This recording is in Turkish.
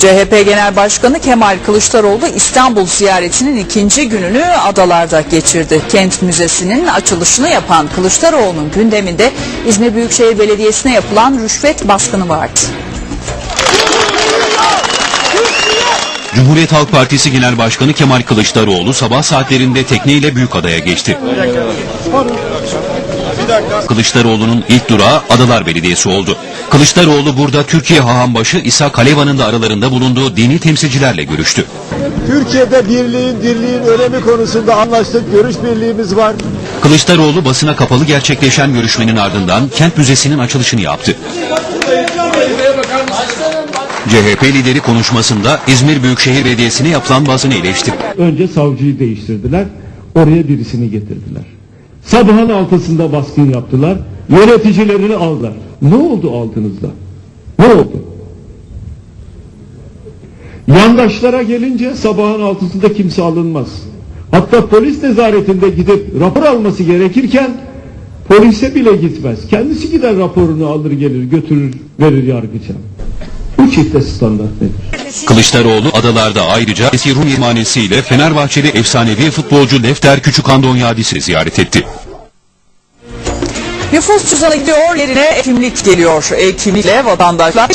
CHP Genel Başkanı Kemal Kılıçdaroğlu İstanbul ziyaretinin ikinci gününü adalarda geçirdi. Kent Müzesi'nin açılışını yapan Kılıçdaroğlu'nun gündeminde İzmir Büyükşehir Belediyesi'ne yapılan rüşvet baskını vardı. Cumhuriyet Halk Partisi Genel Başkanı Kemal Kılıçdaroğlu sabah saatlerinde tekneyle Büyükada'ya geçti. Kılıçdaroğlu'nun ilk durağı Adalar Belediyesi oldu. Kılıçdaroğlu burada Türkiye Hahambaşı İsa Kaleva'nın da aralarında bulunduğu dini temsilcilerle görüştü. Türkiye'de birliğin, dirliğin önemi konusunda anlaştık. Görüş birliğimiz var. Kılıçdaroğlu basına kapalı gerçekleşen görüşmenin ardından Kent Müzesi'nin açılışını yaptı. CHP lideri konuşmasında İzmir Büyükşehir Belediyesi'ne yapılan bazını eleştirdi. Önce savcıyı değiştirdiler. Oraya birisini getirdiler. Sabahın altısında baskın yaptılar. Yöneticilerini aldılar. Ne oldu altınızda? Ne oldu? Yandaşlara gelince sabahın altısında kimse alınmaz. Hatta polis nezaretinde gidip rapor alması gerekirken polise bile gitmez. Kendisi gider raporunu alır gelir götürür verir yargıça. Bu çifte standart nedir? Kılıçdaroğlu adalarda ayrıca Rum imanesi ile Fenerbahçeli efsanevi futbolcu Lefter Küçükandonyadis'i ziyaret etti. Nüfus cüzdanı gidiyor yerine kimlik geliyor. E, kimlikle vatandaşlar